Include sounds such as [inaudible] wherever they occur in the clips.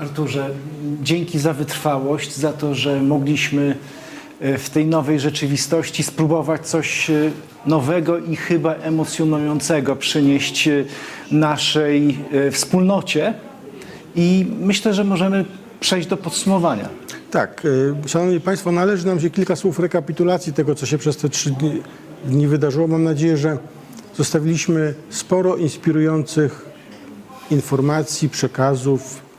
Arturze, dzięki za wytrwałość, za to, że mogliśmy e, w tej nowej rzeczywistości spróbować coś e, nowego i chyba emocjonującego przynieść e, naszej wspólnocie. I myślę, że możemy przejść do podsumowania. Tak, Szanowni Państwo, należy nam się kilka słów rekapitulacji tego, co się przez te trzy dni wydarzyło. Mam nadzieję, że zostawiliśmy sporo inspirujących informacji, przekazów,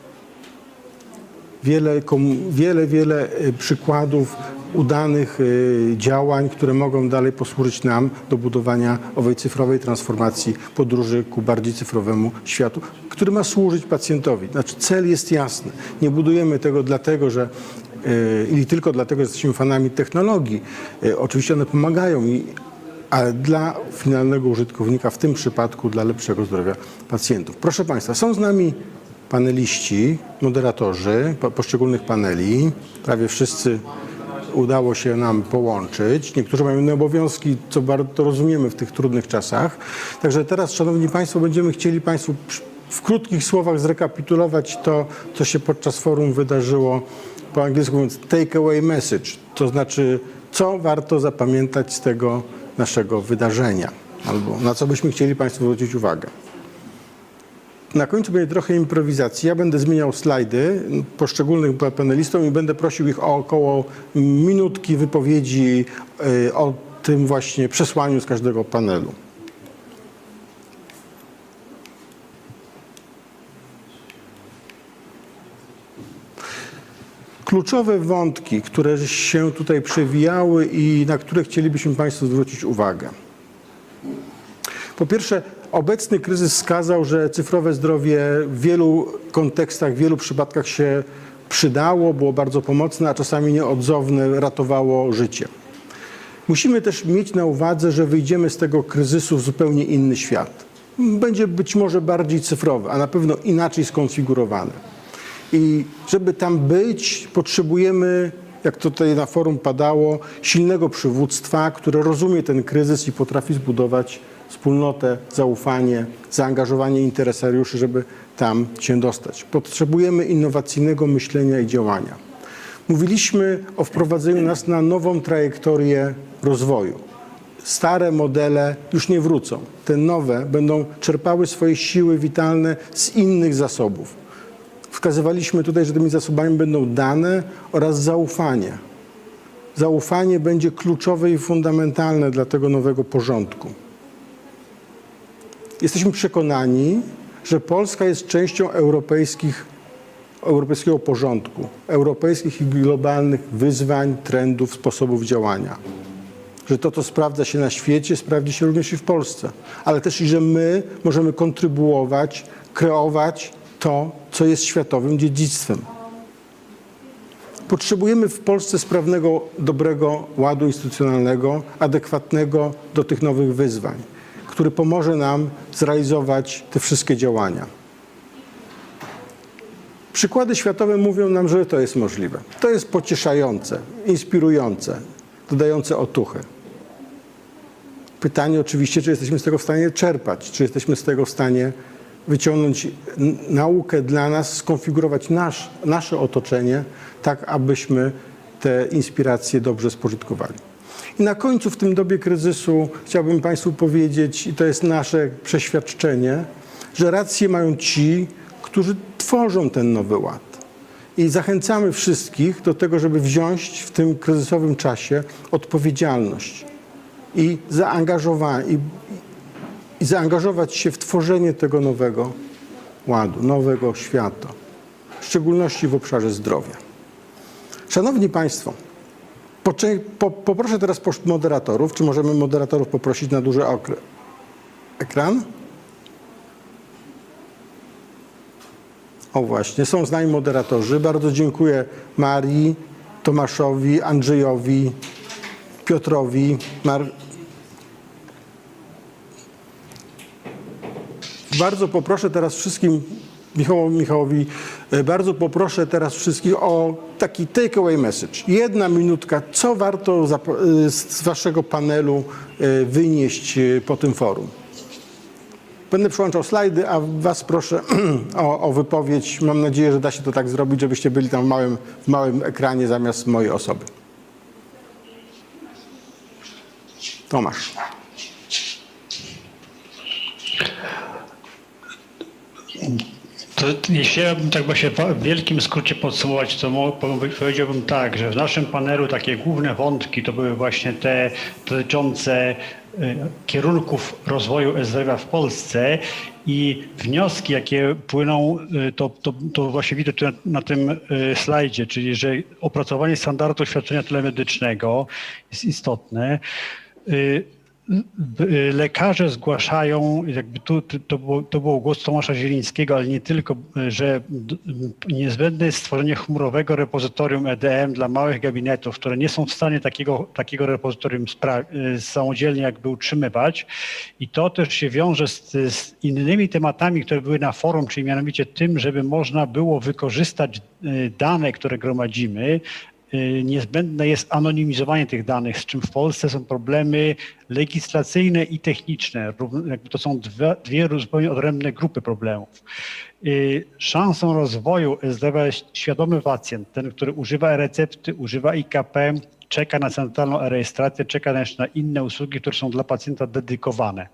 wiele, wiele, wiele y, przykładów udanych y, działań, które mogą dalej posłużyć nam do budowania owej cyfrowej transformacji podróży ku bardziej cyfrowemu światu, który ma służyć pacjentowi. Znaczy cel jest jasny. Nie budujemy tego dlatego, że y, i tylko dlatego, że jesteśmy fanami technologii. Oczywiście one pomagają ale dla finalnego użytkownika, w tym przypadku dla lepszego zdrowia pacjentów. Proszę Państwa, są z nami paneliści, moderatorzy po- poszczególnych paneli. Prawie wszyscy udało się nam połączyć. Niektórzy mają inne obowiązki, co bardzo rozumiemy w tych trudnych czasach. Także teraz, Szanowni Państwo, będziemy chcieli Państwu w krótkich słowach zrekapitulować to, co się podczas forum wydarzyło, po angielsku mówiąc take away message, to znaczy co warto zapamiętać z tego naszego wydarzenia, albo na co byśmy chcieli Państwu zwrócić uwagę. Na końcu będzie trochę improwizacji. Ja będę zmieniał slajdy poszczególnych panelistom i będę prosił ich o około minutki wypowiedzi y, o tym właśnie przesłaniu z każdego panelu. Kluczowe wątki, które się tutaj przewijały i na które chcielibyśmy Państwu zwrócić uwagę. Po pierwsze, obecny kryzys wskazał, że cyfrowe zdrowie w wielu kontekstach, w wielu przypadkach się przydało, było bardzo pomocne, a czasami nieodzowne, ratowało życie. Musimy też mieć na uwadze, że wyjdziemy z tego kryzysu w zupełnie inny świat. Będzie być może bardziej cyfrowy, a na pewno inaczej skonfigurowany. I żeby tam być, potrzebujemy, jak tutaj na forum padało, silnego przywództwa, które rozumie ten kryzys i potrafi zbudować wspólnotę, zaufanie, zaangażowanie interesariuszy, żeby tam się dostać. Potrzebujemy innowacyjnego myślenia i działania. Mówiliśmy o wprowadzeniu nas na nową trajektorię rozwoju. Stare modele już nie wrócą. Te nowe będą czerpały swoje siły witalne z innych zasobów. Wskazywaliśmy tutaj, że tymi zasobami będą dane oraz zaufanie. Zaufanie będzie kluczowe i fundamentalne dla tego nowego porządku. Jesteśmy przekonani, że Polska jest częścią europejskich, europejskiego porządku, europejskich i globalnych wyzwań, trendów, sposobów działania. Że to, co sprawdza się na świecie, sprawdzi się również i w Polsce. Ale też i, że my możemy kontrybuować, kreować to, co jest światowym dziedzictwem. Potrzebujemy w Polsce sprawnego, dobrego ładu instytucjonalnego, adekwatnego do tych nowych wyzwań, który pomoże nam zrealizować te wszystkie działania. Przykłady światowe mówią nam, że to jest możliwe. To jest pocieszające, inspirujące, dodające otuchy. Pytanie oczywiście, czy jesteśmy z tego w stanie czerpać, czy jesteśmy z tego w stanie wyciągnąć naukę dla nas, skonfigurować nasz, nasze otoczenie, tak abyśmy te inspiracje dobrze spożytkowali. I na końcu w tym dobie kryzysu chciałbym Państwu powiedzieć, i to jest nasze przeświadczenie, że rację mają ci, którzy tworzą ten nowy ład. I zachęcamy wszystkich do tego, żeby wziąć w tym kryzysowym czasie odpowiedzialność i zaangażowanie, i, i zaangażować się w tworzenie tego nowego ładu, nowego świata, w szczególności w obszarze zdrowia. Szanowni Państwo, po, poproszę teraz moderatorów, czy możemy moderatorów poprosić na duży ekran? O właśnie, są z nami moderatorzy. Bardzo dziękuję Marii, Tomaszowi, Andrzejowi, Piotrowi, Mar- Bardzo poproszę teraz wszystkim, Michałowi, Michałowi, e, bardzo poproszę teraz wszystkich o taki takeaway message. Jedna minutka, co warto e, z waszego panelu e, wynieść po tym forum? Będę przełączał slajdy, a Was proszę [clears throat] o, o wypowiedź. Mam nadzieję, że da się to tak zrobić, żebyście byli tam w małym, w małym ekranie zamiast mojej osoby. Tomasz. To jeśli ja bym tak właśnie w wielkim skrócie podsumować, to powiedziałbym tak, że w naszym panelu takie główne wątki to były właśnie te dotyczące y, kierunków rozwoju e-zdrowia w Polsce i wnioski, jakie płyną, y, to, to, to właśnie widać na, na tym y, slajdzie, czyli że opracowanie standardu świadczenia telemedycznego jest istotne. Lekarze zgłaszają, jakby tu, to, było, to było głos Tomasza Zielińskiego, ale nie tylko, że niezbędne jest stworzenie chmurowego repozytorium EDM dla małych gabinetów, które nie są w stanie takiego, takiego repozytorium y, samodzielnie jakby utrzymywać. I to też się wiąże z, z innymi tematami, które były na forum, czyli mianowicie tym, żeby można było wykorzystać y, dane, które gromadzimy, niezbędne jest anonimizowanie tych danych, z czym w Polsce są problemy legislacyjne i techniczne. To są dwie, dwie zupełnie odrębne grupy problemów. Y, Szansą rozwoju zdrowia jest świadomy pacjent, ten, który używa e-recepty, używa IKP, czeka na centralną e-rejestrację, czeka też na inne usługi, które są dla pacjenta dedykowane.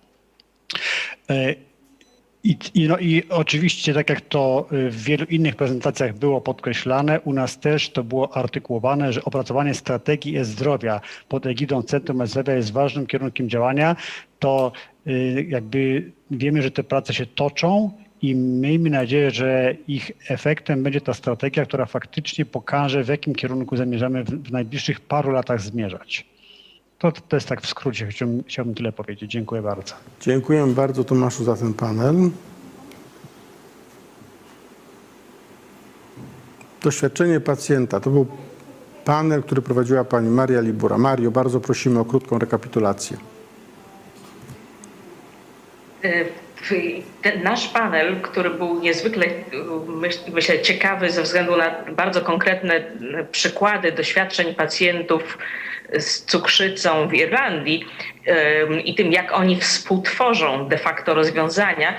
I, i, no i oczywiście, tak jak to y, w wielu innych prezentacjach było podkreślane, u nas też to było artykułowane, że opracowanie strategii e-zdrowia pod egidą Centrum E-Zdrowia jest ważnym kierunkiem działania. To y, jakby wiemy, że te prace się toczą i miejmy nadzieję, że ich efektem będzie ta strategia, która faktycznie pokaże, w jakim kierunku zamierzamy w najbliższych paru latach zmierzać. To, to jest tak w skrócie, chciałbym, chciałbym tyle powiedzieć. Dziękuję bardzo. Dziękuję bardzo Tomaszu za ten panel. Doświadczenie pacjenta. To był panel, który prowadziła pani Maria Libura. Mario, bardzo prosimy o krótką rekapitulację. Ten nasz panel, który był niezwykle, myśl- myślę, ciekawy ze względu na bardzo konkretne przykłady doświadczeń pacjentów z cukrzycą w Irlandii i tym, jak oni współtworzą de facto rozwiązania,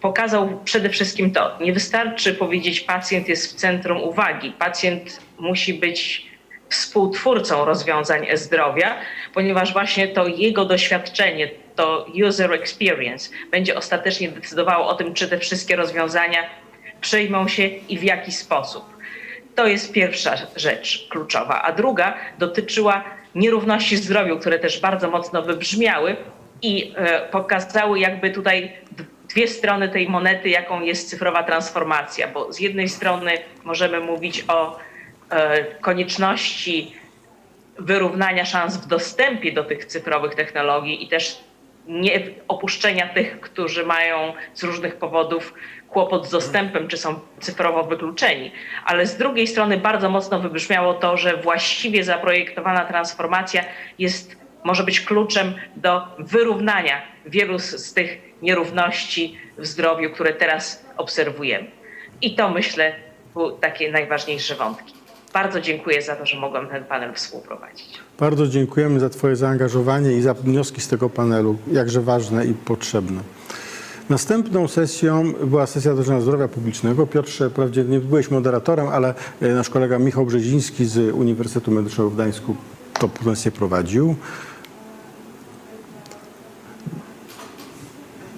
pokazał przede wszystkim to. Nie wystarczy powiedzieć, pacjent jest w centrum uwagi. Pacjent musi być współtwórcą rozwiązań e-zdrowia, ponieważ właśnie to jego doświadczenie, to user experience będzie ostatecznie decydowało o tym, czy te wszystkie rozwiązania przyjmą się i w jaki sposób. To jest pierwsza rzecz kluczowa. A druga dotyczyła nierówności zdrowiu, które też bardzo mocno wybrzmiały i e, pokazały jakby tutaj dwie strony tej monety, jaką jest cyfrowa transformacja, bo z jednej strony możemy mówić o e, konieczności wyrównania szans w dostępie do tych cyfrowych technologii i też nie opuszczenia tych, którzy mają z różnych powodów kłopot z dostępem, czy są cyfrowo wykluczeni. Ale z drugiej strony bardzo mocno wybrzmiało to, że właściwie zaprojektowana transformacja jest, może być kluczem do wyrównania wielu z, tych nierówności w zdrowiu, które teraz obserwujemy. I to myślę były takie najważniejsze wątki. Bardzo dziękuję za to, że mogłam ten panel współprowadzić. Bardzo dziękujemy za Twoje zaangażowanie i za wnioski z tego panelu, jakże ważne i potrzebne. Następną sesją była sesja dotycząca zdrowia publicznego. Piotrze, wprawdzie nie byłeś moderatorem, ale e, nasz kolega Michał Brzeziński z Uniwersytetu Medycznego w Gdańsku to sesję prowadził.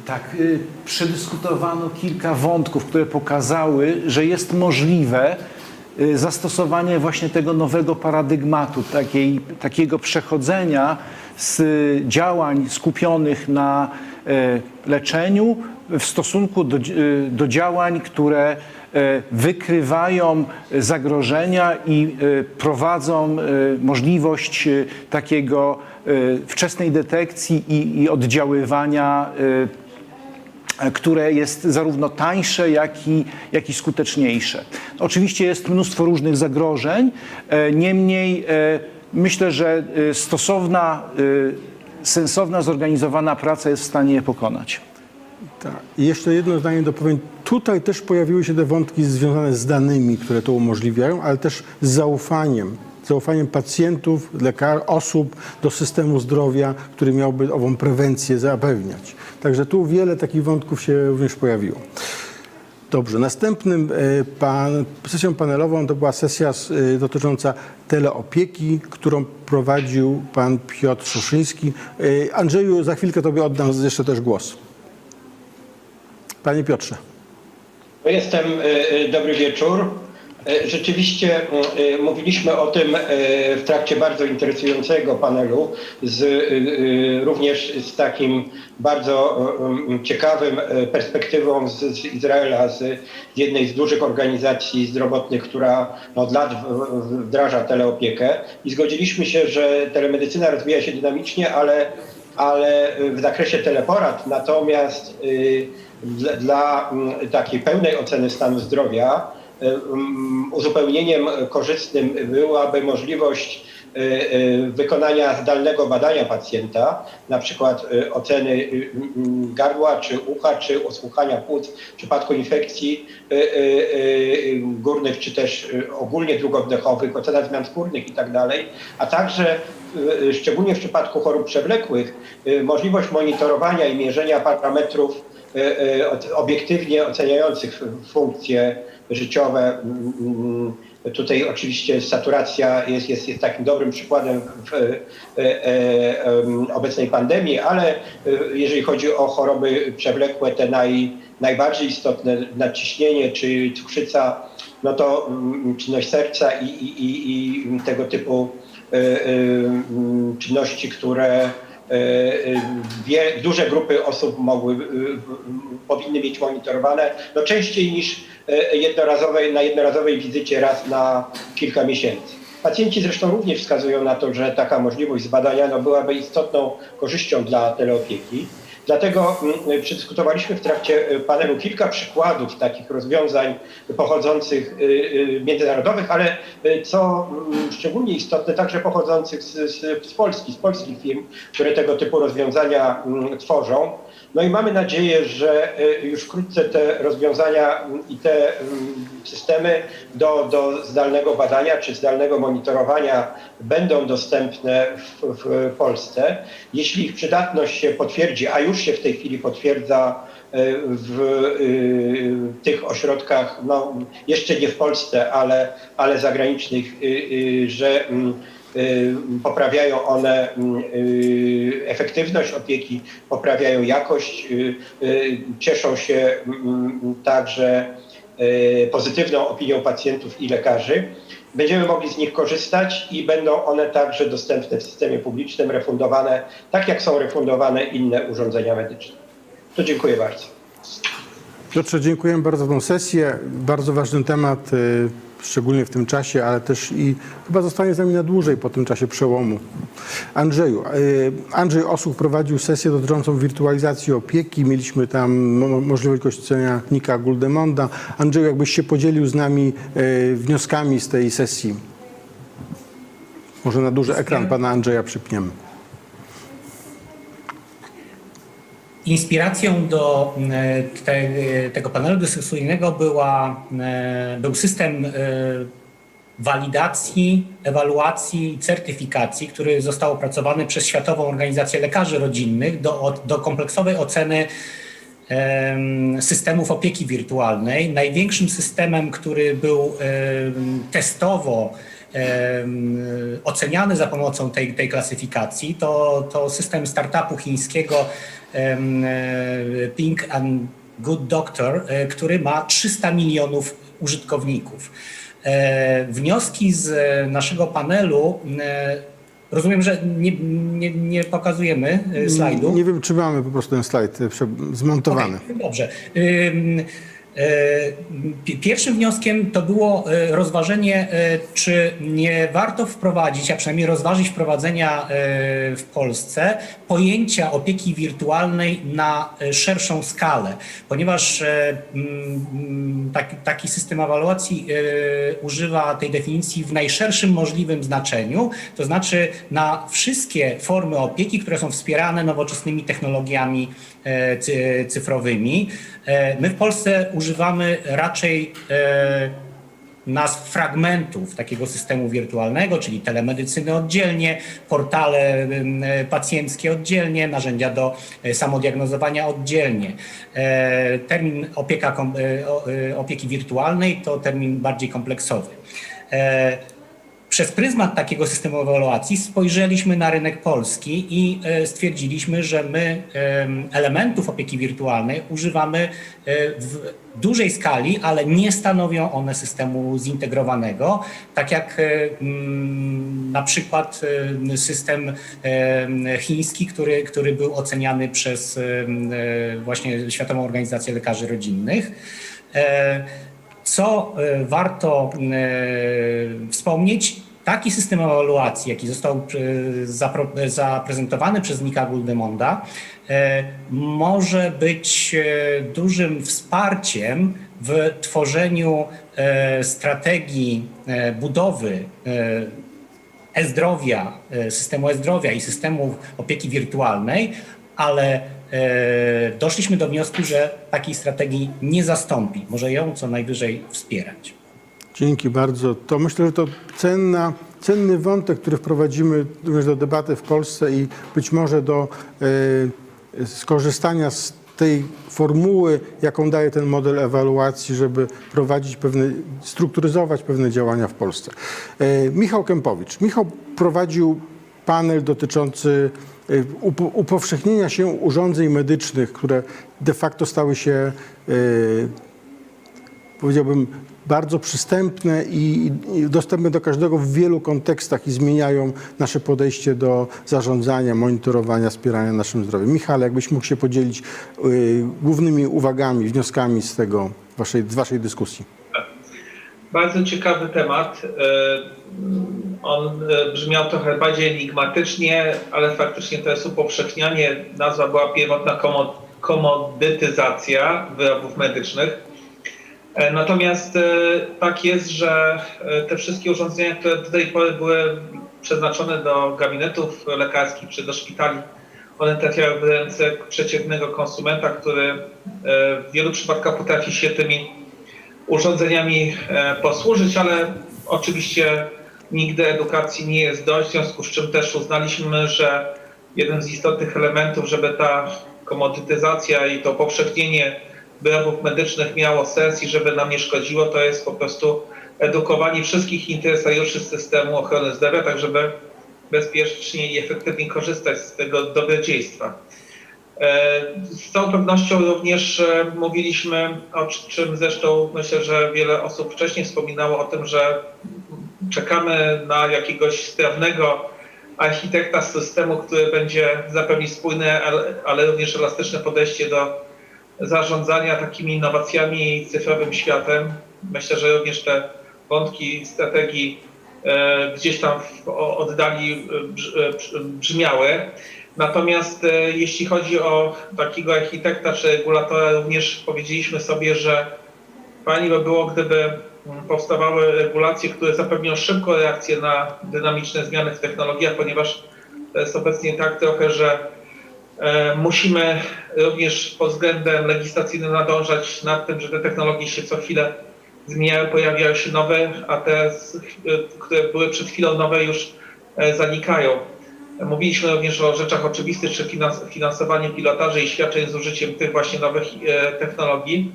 Tak, y, przedyskutowano kilka wątków, które pokazały, że jest możliwe y, zastosowanie właśnie tego nowego paradygmatu, takiej, takiego przechodzenia z działań skupionych na leczeniu w stosunku do, y, do działań, które e, wykrywają zagrożenia i e, prowadzą e, możliwość e, takiego e, wczesnej detekcji i, i oddziaływania e, które jest zarówno tańsze, jak i, jak i skuteczniejsze. Oczywiście jest mnóstwo różnych zagrożeń, e, niemniej e, myślę, że e, stosowna, e, sensowna, zorganizowana praca jest w stanie je pokonać. Tak. I jeszcze jedno zdanie dopowiem. Tutaj też pojawiły się te wątki związane z danymi, które to umożliwiają, ale też z zaufaniem zaufaniem pacjentów, lekar, osób do systemu zdrowia, który miałby ową prewencję zapewniać. Także tu wiele takich wątków się również pojawiło. Dobrze, następnym e, pan, sesją panelową to była sesja e, dotycząca teleopieki, którą prowadził pan Piotr Szuszyński. E, Andrzeju, za chwilkę tobie oddam jeszcze też głos. Panie Piotrze. Jestem, dobry wieczór. E, Rzeczywiście e, mówiliśmy o tym e, w trakcie bardzo interesującego panelu, z, e, e, również z takim bardzo e, e, ciekawym e, perspektywą z, z Izraela, z jednej z dużych organizacji zdrowotnych, która od lat wdraża teleopiekę. I zgodziliśmy się, że telemedycyna rozwija się dynamicznie, ale, ale w zakresie teleporad natomiast y, dla, dla takiej pełnej oceny stanu zdrowia uzupełnieniem korzystnym byłaby możliwość y, y, wykonania zdalnego badania pacjenta, na przykład y, oceny gardła, czy ucha, czy osłuchania płuc w przypadku infekcji górnych, czy też ogólnie długooddechowych, ocena zmian skórnych i tak a także szczególnie w przypadku chorób przewlekłych, możliwość monitorowania i mierzenia parametrów obiektywnie oceniających funkcje życiowe. Tutaj oczywiście saturacja jest, jest, jest takim dobrym przykładem w e, e, em, obecnej pandemii, ale e, jeżeli chodzi o choroby przewlekłe, te naj, najbardziej istotne, nadciśnienie czy cukrzyca, no to mm, czynność serca i, i, i, i tego typu e, e, czynności, które e, e, wie, duże grupy osób mogły, e, powinny mieć monitorowane no częściej niż e, jednorazowej, na jednorazowej wizycie raz na kilka miesięcy. Pacjenci zresztą również wskazują na to, że taka możliwość zbadania no, byłaby istotną korzyścią dla teleopieki. Dlatego mm, przedyskutowaliśmy w trakcie y, panelu kilka przykładów takich rozwiązań pochodzących y, y, międzynarodowych, ale co mm, szczególnie istotne, także pochodzących z, z, z Polski, z polskich firm, które tego typu rozwiązania mm, tworzą. No i mamy nadzieję, że y, już wkrótce te rozwiązania i te mm, systemy do, do zdalnego badania czy zdalnego monitorowania będą dostępne w, w Polsce. Jeśli ich przydatność się potwierdzi, a już się w tej chwili potwierdza y, w y, tych ośrodkach, no jeszcze nie w Polsce, ale, ale zagranicznych, że mm, poprawiają one y, efektywność opieki, poprawiają jakość, y, y, cieszą się mm, także y, pozytywną opinią pacjentów i lekarzy. Będziemy mogli z nich korzystać i będą one także dostępne w systemie publicznym, refundowane, tak jak są refundowane inne urządzenia medyczne. To dziękuję bardzo. Piotrze, dziękuję bardzo za tą sesję. Bardzo ważny temat, y, szczególnie w tym czasie, ale też i chyba zostanie z nami na dłużej po tym czasie przełomu. Andrzeju, y, Andrzej Osłuch prowadził sesję dotyczącą wirtualizacji opieki. Mieliśmy tam mo- możliwość gościnnia Nika Guldemonda. Andrzeju, jakbyś się podzielił z nami y, wnioskami z tej sesji. Może na duży ekran pana Andrzeja przypniemy. Inspiracją do e, te, tego panelu dyskusyjnego była, e, był system e, walidacji, ewaluacji i certyfikacji, który został opracowany przez Światową Organizację Lekarzy Rodzinnych do, do kompleksowej oceny em, systemów opieki wirtualnej. Największym systemem, który był testowo oceniany za pomocą tej, tej klasyfikacji, to, to system startupu chińskiego e, Pink and Good Doctor, e, który ma 300 milionów użytkowników. E, Wnioski z naszego panelu, rozumiem, że nie, nie, nie pokazujemy slajdu. Nie wiem, czy mamy po prostu ten slajd zmontowany. Okej, Dobrze. Ym, Pierwszym wnioskiem to było e, rozważenie, e, czy nie warto wprowadzić, a przynajmniej rozważyć wprowadzenia e, w Polsce pojęcia opieki wirtualnej na e, szerszą skalę, ponieważ e, mm, taki, taki system ewaluacji e, używa tej definicji w najszerszym możliwym znaczeniu, to znaczy na wszystkie formy opieki, które są wspierane nowoczesnymi technologiami e, cy- cyfrowymi. E, My w Polsce używamy raczej e, nazw fragmentów takiego systemu wirtualnego, czyli telemedycyny oddzielnie, portale e, pacjenckie oddzielnie, narzędzia do e, samodiagnozowania oddzielnie. Termin opieka, opieki wirtualnej to termin bardziej kompleksowy. Przez pryzmat takiego systemu ewaluacji spojrzeliśmy na rynek polski i e, stwierdziliśmy, że my em, elementów opieki wirtualnej używamy e, w dużej skali, ale nie stanowią one systemu zintegrowanego, tak jak e, na przykład system chiński, który, który był oceniany przez właśnie Światową Organizację Lekarzy Rodzinnych. Co warto wspomnieć, taki system ewaluacji, jaki został e, zapro- zaprezentowany przez Nika Guldemonda, e, może być e, dużym wsparciem w tworzeniu e, strategii e, budowy e, e-zdrowia, e, systemu e-zdrowia i systemu opieki wirtualnej, ale e, doszliśmy do wniosku, że takiej strategii nie zastąpi. Może ją co najwyżej wspierać. Dzięki bardzo. To myślę, że to cenna, cenny wątek, który wprowadzimy również do debaty w Polsce i być może do e, skorzystania z tej formuły, jaką daje ten model ewaluacji, żeby prowadzić pewne, strukturyzować pewne działania w Polsce. E, Michał Kępowicz. Michał prowadził panel dotyczący e, upo- upowszechnienia się urządzeń medycznych, które de facto stały się powiedziałbym, bardzo przystępne i, dostępne do każdego w wielu kontekstach i zmieniają nasze podejście do zarządzania, monitorowania, wspierania naszym zdrowiem. Michał, jakbyś mógł się podzielić y, głównymi uwagami, wnioskami z tego waszej, z waszej dyskusji. Bardzo ciekawy temat. E, On e, brzmiał trochę bardziej enigmatycznie, ale faktycznie to jest upowszechnianie. Nazwa była pierwotna komo- komodytyzacja wyrobów medycznych. E, Natomiast e, tak jest, że e, te wszystkie urządzenia, które do tej pory były przeznaczone do gabinetów lekarskich czy do szpitali, one trafiały w ręce przeciętnego konsumenta, który w wielu przypadkach potrafi się tymi urządzeniami posłużyć, ale oczywiście nigdy edukacji nie jest dość, w związku z czym też uznaliśmy, że jeden z istotnych elementów, żeby ta komodytyzacja i to powszechnienie wyrobów medycznych miało sens i żeby nam nie szkodziło, to jest po prostu edukowanie wszystkich interesariuszy systemu ochrony zdrowia, tak żeby bezpiecznie i efektywnie korzystać z tego dobrodziejstwa. E, Z całą pewnością również e, mówiliśmy, o czym zresztą myślę, że wiele osób wcześniej wspominało o tym, że czekamy na jakiegoś sprawnego architekta systemu, który będzie zapewnić spójne, ale również elastyczne podejście do zarządzania takimi innowacjami i cyfrowym światem. Myślę, że również te wątki strategii e, gdzieś tam w oddali e, e, brz- brzmiały. Natomiast jeśli chodzi o takiego architekta czy regulatora, również powiedzieliśmy sobie, że fajnie by było, gdyby mm, powstawały regulacje, które zapewnią szybką reakcję na dynamiczne zmiany w technologiach, ponieważ to jest obecnie tak trochę, że musimy również pod względem legislacyjnym nadążać nad tym, że te technologie się co chwilę zmieniają, pojawiają się nowe, a te, e, które były przed chwilą nowe, już e, zanikają. Mówiliśmy również o rzeczach oczywistych, czy finans- finansowanie pilotaży i świadczeń z użyciem tych właśnie nowych e, technologii,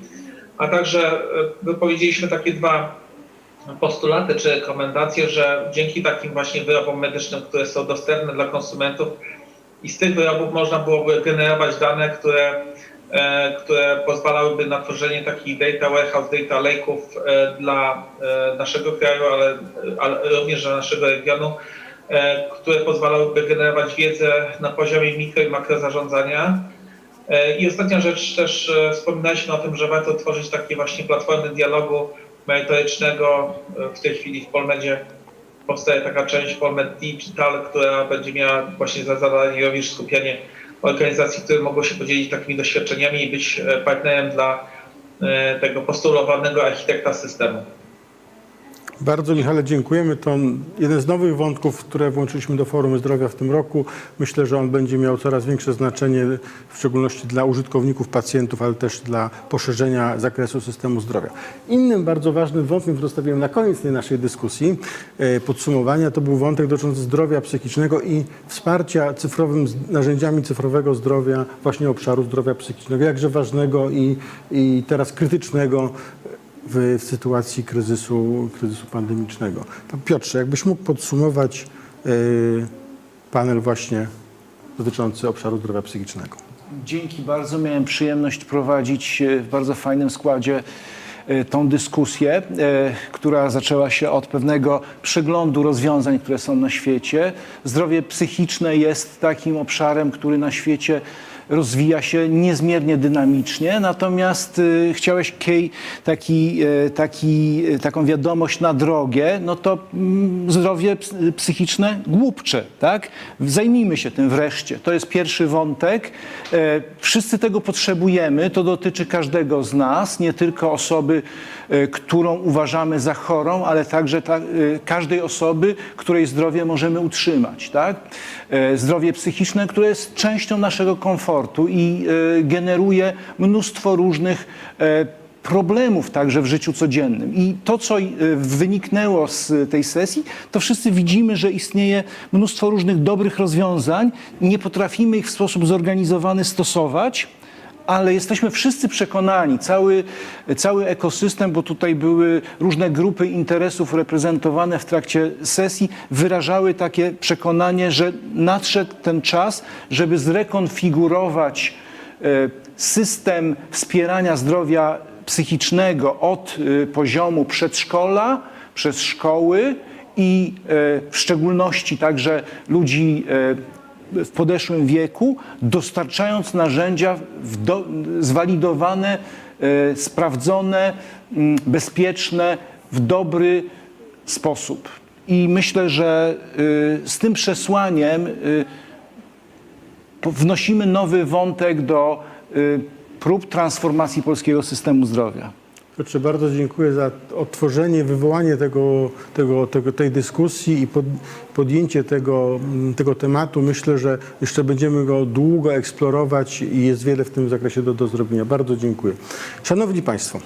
a także e, wypowiedzieliśmy takie dwa postulaty czy rekomendacje, że dzięki takim właśnie wyrobom medycznym, które są dostępne dla konsumentów i z tych wyrobów można byłoby generować dane, które, e, które pozwalałyby na tworzenie takich data warehouse, data lake'ów e, dla e, naszego kraju, ale, ale również dla naszego regionu, które pozwalałyby generować wiedzę na poziomie mikro i makro zarządzania. I ostatnia rzecz, też wspominaliśmy o tym, że warto tworzyć takie właśnie platformy dialogu merytorycznego. W tej chwili w Polmedzie powstaje taka część Polmed Digital, która będzie miała właśnie za zadanie również skupianie organizacji, które mogą się podzielić takimi doświadczeniami i być e, partnerem dla e, tego postulowanego architekta systemu. Bardzo Michale dziękujemy. To jeden z nowych wątków, które włączyliśmy do Forum Zdrowia w tym roku. Myślę, że on będzie miał coraz większe znaczenie, w szczególności dla użytkowników, pacjentów, ale też dla poszerzenia zakresu systemu zdrowia. Innym bardzo ważnym wątkiem, który zostawiłem na koniec tej naszej dyskusji, e, podsumowania, to był wątek dotyczący zdrowia psychicznego i wsparcia cyfrowym, narzędziami cyfrowego zdrowia, właśnie obszaru zdrowia psychicznego, jakże ważnego i, i teraz krytycznego w, w sytuacji kryzysu, kryzysu pandemicznego. To Piotrze, jakbyś mógł podsumować y, panel właśnie dotyczący obszaru zdrowia psychicznego. Dzięki bardzo. Miałem przyjemność prowadzić e, w bardzo fajnym składzie e, tą dyskusję, która zaczęła się od pewnego przeglądu rozwiązań, które są na świecie. Zdrowie psychiczne jest takim obszarem, który na świecie rozwija się niezmiernie dynamicznie, natomiast y, chciałeś Kej taki, y, taki, y, taką wiadomość na drogę, no to mm, zdrowie ps- psychiczne głupcze, tak? Zajmijmy się tym wreszcie. To jest pierwszy wątek. E, Wszyscy tego potrzebujemy, to dotyczy każdego z nas, nie tylko osoby, e, którą uważamy za chorą, ale także ta, e, każdej osoby, której zdrowie możemy utrzymać, tak? E, Zdrowie psychiczne, które jest częścią naszego komfortu i e, generuje mnóstwo różnych e, problemów także w życiu codziennym. I to, co e, wyniknęło z tej sesji, to wszyscy widzimy, że istnieje mnóstwo różnych dobrych rozwiązań. Nie potrafimy ich w sposób zorganizowany stosować, ale jesteśmy wszyscy przekonani, cały, cały ekosystem, bo tutaj były różne grupy interesów reprezentowane w trakcie sesji, wyrażały takie przekonanie, że nadszedł ten czas, żeby zrekonfigurować e, system wspierania zdrowia psychicznego od e, poziomu przedszkola, przez szkoły i e, w szczególności także ludzi w podeszłym wieku, dostarczając narzędzia do, zwalidowane, e, sprawdzone, mm, bezpieczne, w dobry sposób. I myślę, że y, z tym przesłaniem y, po- wnosimy nowy wątek do y, prób transformacji polskiego systemu zdrowia. Piotrze, bardzo dziękuję za otworzenie, wywołanie tego, tego, tego, tej dyskusji i pod, podjęcie tego, mm, tego tematu. Myślę, że jeszcze będziemy go długo eksplorować i jest wiele w tym zakresie do, do zrobienia. Bardzo dziękuję. Szanowni Państwo,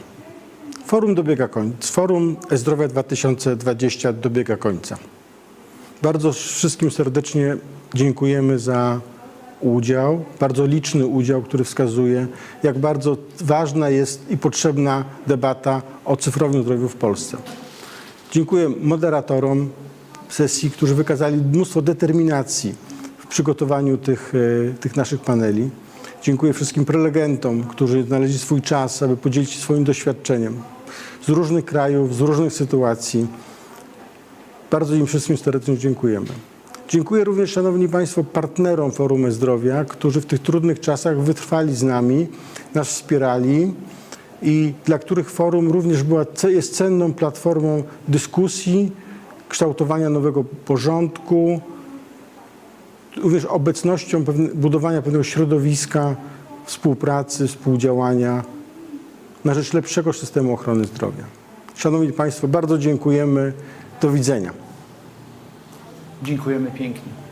forum dobiega końca. Forum Zdrowia 2020 dobiega końca. Bardzo wszystkim serdecznie dziękujemy za udział, bardzo liczny udział, który wskazuje, jak bardzo ważna jest i potrzebna debata o cyfrowym zdrowiu w Polsce. Dziękuję moderatorom sesji, którzy wykazali mnóstwo determinacji w przygotowaniu tych, e, tych naszych paneli. Dziękuję wszystkim prelegentom, którzy znaleźli swój czas, aby podzielić się swoim doświadczeniem z różnych krajów, z różnych sytuacji. Bardzo im wszystkim serdecznie dziękujemy. Dziękuję również, Szanowni Państwo, partnerom Forum Zdrowia, którzy w tych trudnych czasach wytrwali z nami, nas wspierali i dla których forum również była, jest cenną platformą dyskusji, kształtowania nowego porządku, również obecnością pewne, budowania pewnego środowiska współpracy, współdziałania na rzecz lepszego systemu ochrony zdrowia. Szanowni Państwo, bardzo dziękujemy. Do widzenia. Dziękujemy pięknie.